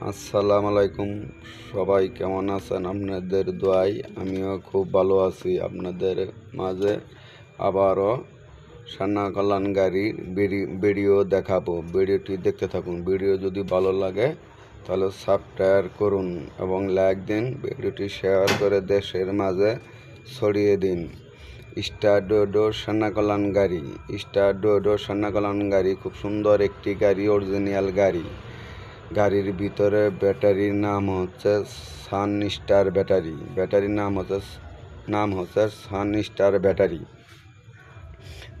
আসসালামু আলাইকুম। সবাই কেমন আছেন? আপনাদের দোয়াই আমিও খুব ভালো আছি। আপনাদের মাঝে আবারও সান্না কল্যাণ গাড়ির ভিডি- ভিডিও দেখাবো। ভিডিওটি দেখতে থাকুন। ভিডিও যদি ভালো লাগে, তাহলে সাবস্ক্রাইব করুন এবং লাইক দিন। ভিডিওটি শেয়ার করে দেশের মাঝে ছড়িয়ে দিন। স্টার সান্না কল্যাণ গাড়ি। স্টার সান্না কল্যাণ গাড়ি খুব সুন্দর একটি গাড়ি, অরিজিনাল গাড়ি। গাড়ির ভিতরে ব্যাটারির নাম হচ্ছে সান স্টার ব্যাটারি। ব্যাটারির নাম হচ্ছে নাম হচ্ছে সান স্টার ব্যাটারি।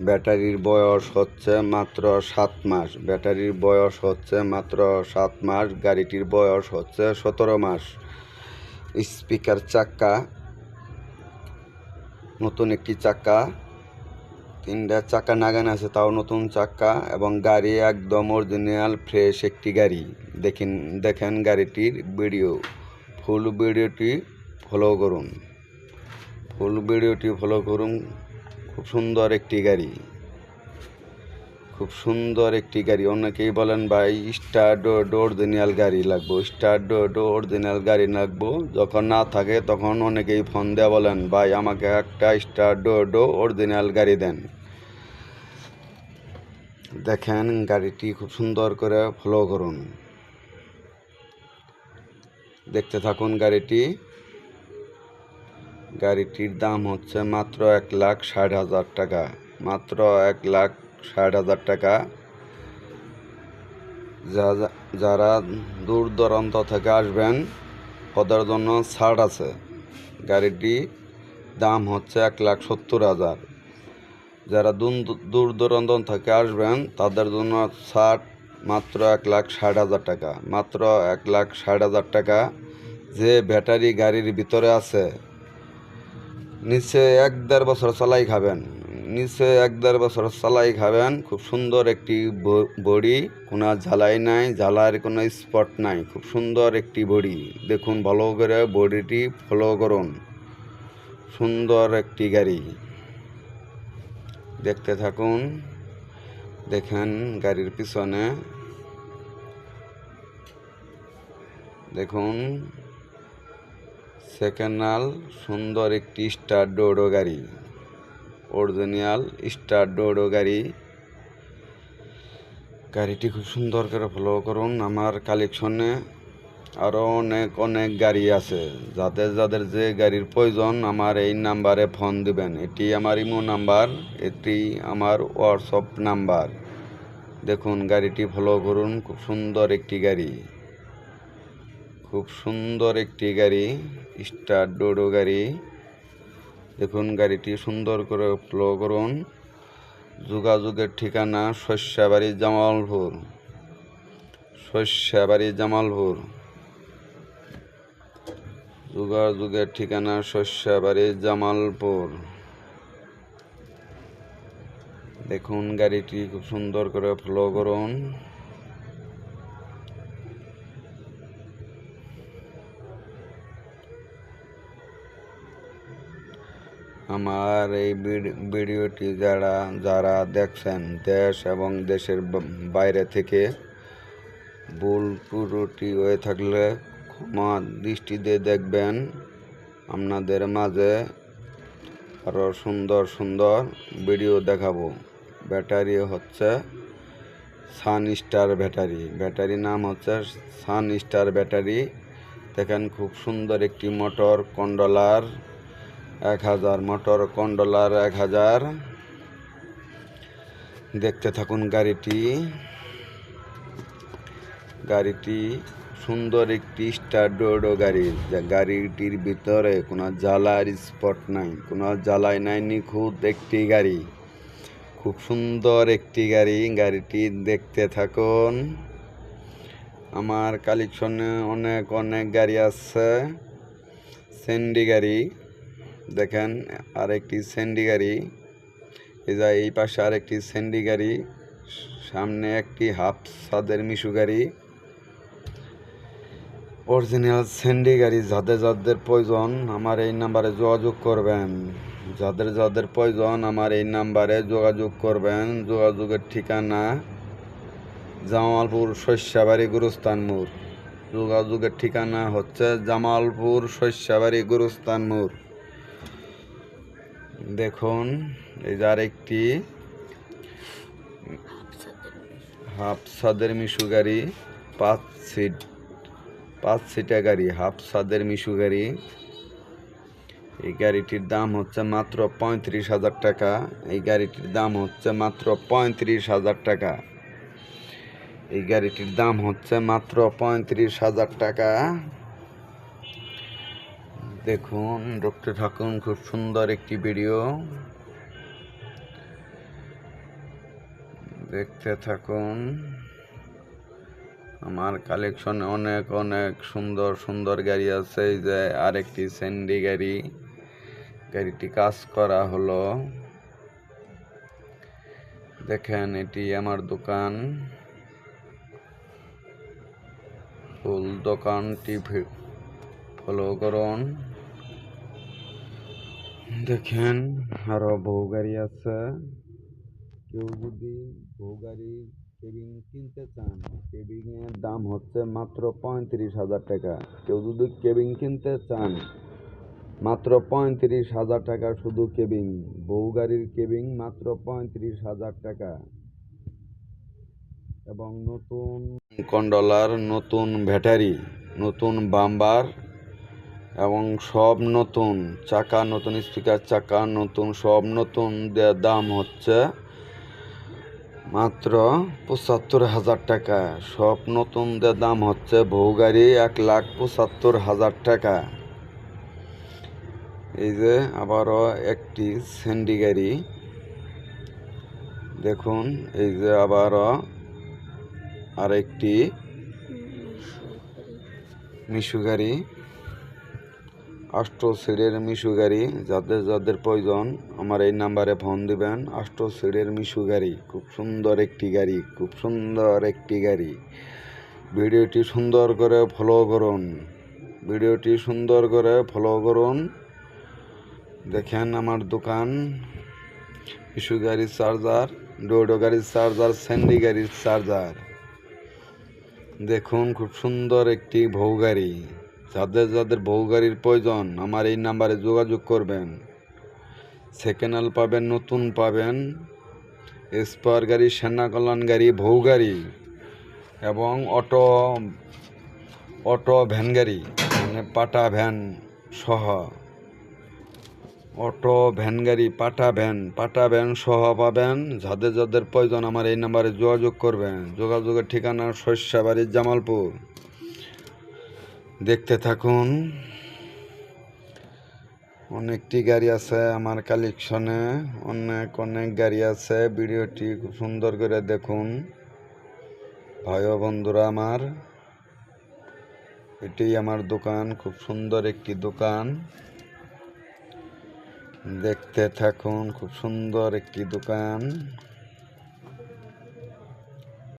ব্যাটারির বয়স হচ্ছে মাত্র সাত মাস। ব্যাটারির বয়স হচ্ছে মাত্র সাত মাস, গাড়িটির বয়স হচ্ছে সতেরো মাস। স্পিকার চাক্কা নতুন একটি চাক্কা তিনটা চাকা নাগান আছে, তাও নতুন চাকা এবং গাড়ি একদম অরিজিনাল ফ্রেশ একটি গাড়ি। দেখেন দেখেন গাড়িটির ভিডিও ফুল ভিডিওটি ফলো করুন। ফুল ভিডিওটি ফলো করুন। খুব সুন্দর একটি গাড়ি। খুব সুন্দর একটি গাড়ি। অনেকেই বলেন, ভাই স্টার অরিজিনাল গাড়ি লাগবো স্টার অরিজিনাল গাড়ি লাগবো। যখন না থাকে, তখন অনেকেই ফোন দেওয়া বলেন, ভাই, আমাকে একটা স্টার অরিজিনাল গাড়ি দেন। দেখেন গাড়িটি খুব সুন্দর করে ফলো করুন। দেখতে থাকুন গাড়িটি। গাড়িটির দাম হচ্ছে মাত্র এক লাখ ষাট হাজার টাকা। মাত্র এক লাখ ষাট হাজার টাকা। যারা দূর দূরান্ত থেকে আসবেন, ওদের জন্য ছাড় আছে। গাড়িটি দাম হচ্ছে এক লাখ সত্তর হাজার। যারা দূর দূরান্ত থেকে আসবেন, তাদের জন্য ছাড় মাত্র এক লাখ ষাট হাজার টাকা। মাত্র এক লাখ ষাট হাজার টাকা যে ব্যাটারি গাড়ির ভিতরে আছে নিচে এক দেড় বছর চালাই খাবেন। নিচে এক দেড় বছর চালাই খাবেন। খুব সুন্দর একটি বডি, কোনো ঝালাই নাই ঝালার কোনো স্পট নাই। খুব সুন্দর একটি বডি। দেখুন, ভালো করে বডিটি ফলো করুন। সুন্দর একটি গাড়ি। দেখতে থাকুন। দেখেন গাড়ির পিছনে। দেখুন সেকেন্ডাল সুন্দর একটি স্টার ডোডো গাড়ি। অরিজিনাল স্টার ডোডো গাড়ি। গাড়িটি খুব সুন্দর করে ফলো করুন আমার কালেকশনে আরও অনেক অনেক গাড়ি আছে। যাদের যাদের যে গাড়ির প্রয়োজন, আমার এই নাম্বারে ফোন দিবেন। এটি আমার ইমো নাম্বার, এটি আমার হোয়াটসঅ্যাপ নাম্বার। দেখুন, গাড়িটি ফলো করুন। খুব সুন্দর একটি গাড়ি। খুব সুন্দর একটি গাড়ি, স্টার ডোডো গাড়ি। দেখুন, গাড়িটি সুন্দর করে ফলো করুন। যোগাযোগের ঠিকানা শস্যাবাড়ি জামালপুর। শস্যাবাড়ি জামালপুর। যোগাযোগের ঠিকানা শস্যাবাড়ি, জামালপুর। দেখুন গাড়িটি খুব সুন্দর করে ফলো করুন। আমার এই ভিড- ভিডিওটি যারা যারা দেখছেন দেশ এবং দেশের বাইরে থেকে ভুল ত্রুটি হয়ে থাকলে ক্ষমা দৃষ্টিতে দেখবেন আপনাদের মাঝে আরও সুন্দর সুন্দর ভিডিও দেখাবো। ব্যাটারি হচ্ছে সান স্টার ব্যাটারি। ব্যাটারি নাম হচ্ছে সান স্টার ব্যাটারি। দেখেন খুব সুন্দর একটি মোটর কন্ডলার এক হাজার মোটর কন্ডলার এক হাজার। দেখতে থাকুন গাড়িটি। গাড়িটি সুন্দর একটি স্টার ডোডো গাড়ি। যা গাড়িটির ভিতরে কোনো জ্বালার স্পট নাই, কোনো জ্বালাই নাই, নিখুঁত একটি গাড়ি। খুব সুন্দর একটি গাড়ি, গাড়িটি দেখতে থাকুন। আমার কালেকশনে অনেক অনেক গাড়ি আছে। সেন্ডি গাড়ি, দেখেন, আরেকটি সেন্ডি গাড়ি। এই যা এই পাশে আরেকটি সেন্ডি গাড়ি, সামনে একটি হাফ সাদের মিশু গাড়ি। অরিজিনাল সেন্ডি গাড়ি, যাদের যাদের প্রয়োজন, আমার এই নাম্বারে যোগাযোগ করবেন। যাদের যাদের প্রয়োজন, আমার এই নাম্বারে যোগাযোগ করবেন। যোগাযোগের ঠিকানা জামালপুর শস্যাবাড়ি গুরুস্তান মোড়। যোগাযোগের ঠিকানা হচ্ছে জামালপুর শস্যাবাড়ি গুরুস্তান মোড়। দেখুন, এই যে আরেকটি হাফ সাদের মিশু গাড়ি, পাঁচ সিট। পাঁচ সিটা গাড়ি, হাফ সাদের মিশু গাড়ি। এই গাড়িটির দাম হচ্ছে মাত্র পঁয়ত্রিশ হাজার টাকা। এই গাড়িটির দাম হচ্ছে মাত্র পঁয়ত্রিশ হাজার টাকা। এই গাড়িটির দাম হচ্ছে মাত্র পঁয়ত্রিশ হাজার টাকা। দেখুন দেখতে থাকুন, খুব সুন্দর একটি ভিডিও। দেখতে থাকুন। আমার কালেকশনে অনেক অনেক সুন্দর সুন্দর গাড়ি আছে। এই যে আরেকটি স্যান্ডি গাড়ি। গাড়িটি কাজ করা হলো। দেখেন, এটি আমার দোকান। ফুল দোকানটি ফলো করুন। দেখেন, আরও বহু গাড়ি আছে। কেউ যদি বহু গাড়ি কেবিন কিনতে চান? কেবিং এর দাম হচ্ছে মাত্র পঁয়ত্রিশ হাজার টাকা। কেউ যদি কেবিন কিনতে চান, মাত্র পঁয়ত্রিশ হাজার টাকা শুধু কেবিং বহু গাড়ির কেবিং মাত্র পঁয়ত্রিশ হাজার টাকা। এবং নতুন কন্ডলার, নতুন ব্যাটারি, নতুন বাম্বার, এবং সব নতুন, চাকা, নতুন স্পিকার, চাকা, নতুন, সব নতুন। দাম হচ্ছে মাত্র পঁচাত্তর হাজার টাকা। সব নতুনদের দাম হচ্ছে বহু গাড়ি এক লাখ পঁচাত্তর হাজার টাকা। এই যে আবারও একটি স্যান্ডি গাড়ি। দেখুন এই যে আবারও আরেকটি মিশু গাড়ি। আষ্ট সিটের মিশু গাড়ি, যাদের যাদের প্রয়োজন, আমার এই নাম্বারে ফোন দিবেন। আষ্ট সিটের মিশু গাড়ি, খুব সুন্দর একটি গাড়ি, খুব সুন্দর একটি গাড়ি। ভিডিওটি সুন্দর করে ফলো করুন। ভিডিওটি সুন্দর করে ফলো করুন। দেখেন আমার দোকান। মিশু গাড়ির চার্জার, ডোডো গাড়ির চার্জার, স্যান্ডি গাড়ির চার্জার। দেখুন, খুব সুন্দর একটি বউ গাড়ি। যাদের যাদের বউ গাড়ির প্রয়োজন, আমার এই নাম্বারে যোগাযোগ করবেন। সেকেন্ড হ্যান্ড পাবেন, নতুন পাবেন। স্পার গাড়ি সেনা কল্যাণ গাড়ি বউ গাড়ি এবং অটো অটো ভ্যান গাড়ি মানে পাটা ভ্যান সহ। অটো ভ্যান গাড়ি, পাটা ভ্যান পাটা ভ্যান সহ পাবেন। যাদের যাদের প্রয়োজন, আমার এই নাম্বারে যোগাযোগ করবেন। যোগাযোগের ঠিকানা শস্যাবাড়ি জামালপুর। দেখতে থাকুন। অনেকটি গাড়ি আছে আমার কালেকশনে অনেক অনেক গাড়ি আছে। ভিডিওটি খুব সুন্দর করে দেখুন। ভাই বন্ধুরা আমার এটি আমার দোকান, খুব সুন্দর একটি দোকান। দেখতে থাকুন, খুব সুন্দর একটি দোকান।